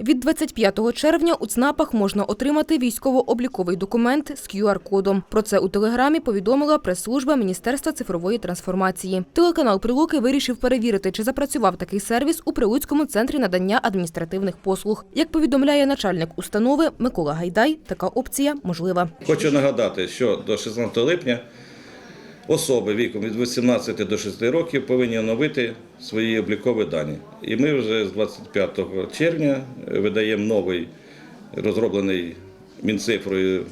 Від 25 червня у ЦНАПах можна отримати військово-обліковий документ з QR-кодом. Про це у телеграмі повідомила прес-служба Міністерства цифрової трансформації. Телеканал Прилуки вирішив перевірити, чи запрацював такий сервіс у Прилуцькому центрі надання адміністративних послуг. Як повідомляє начальник установи Микола Гайдай, така опція можлива. Хочу нагадати, що до 16 липня особи віком від 18 до 60 років повинні оновити свої облікові дані. І ми вже з 25 червня видаємо новий розроблений Мінцифрою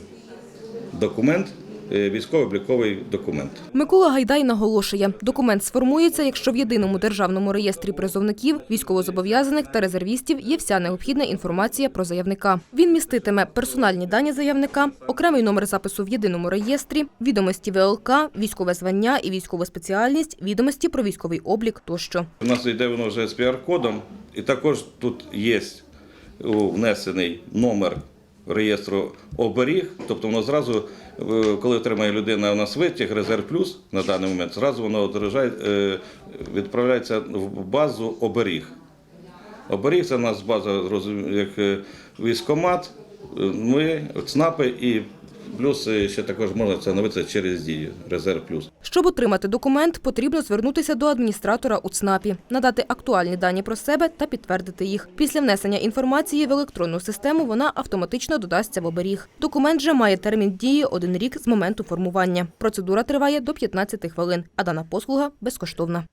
документ, військово-обліковий документ. Микола Гайдай наголошує, документ сформується, якщо в єдиному державному реєстрі призовників, військовозобов'язаних та резервістів є вся необхідна інформація про заявника. Він міститиме персональні дані заявника, окремий номер запису в єдиному реєстрі, відомості ВЛК, військове звання і військова спеціальність, відомості про військовий облік тощо. У нас йде воно вже з QR-кодом, і також тут є внесений номер реєстру оберіг, тобто воно зразу, е, коли отримає людина у нас витяг, резерв плюс на даний момент, зразу воно е, відправляється в базу оберіг. Оберіг це у нас база як е, військомат, е, ми, ЦНАПи і плюс ще також можна це через дію, резерв плюс. Щоб отримати документ, потрібно звернутися до адміністратора у ЦНАПі, надати актуальні дані про себе та підтвердити їх. Після внесення інформації в електронну систему вона автоматично додасться в оберіг. Документ же має термін дії один рік з моменту формування. Процедура триває до 15 хвилин, а дана послуга безкоштовна.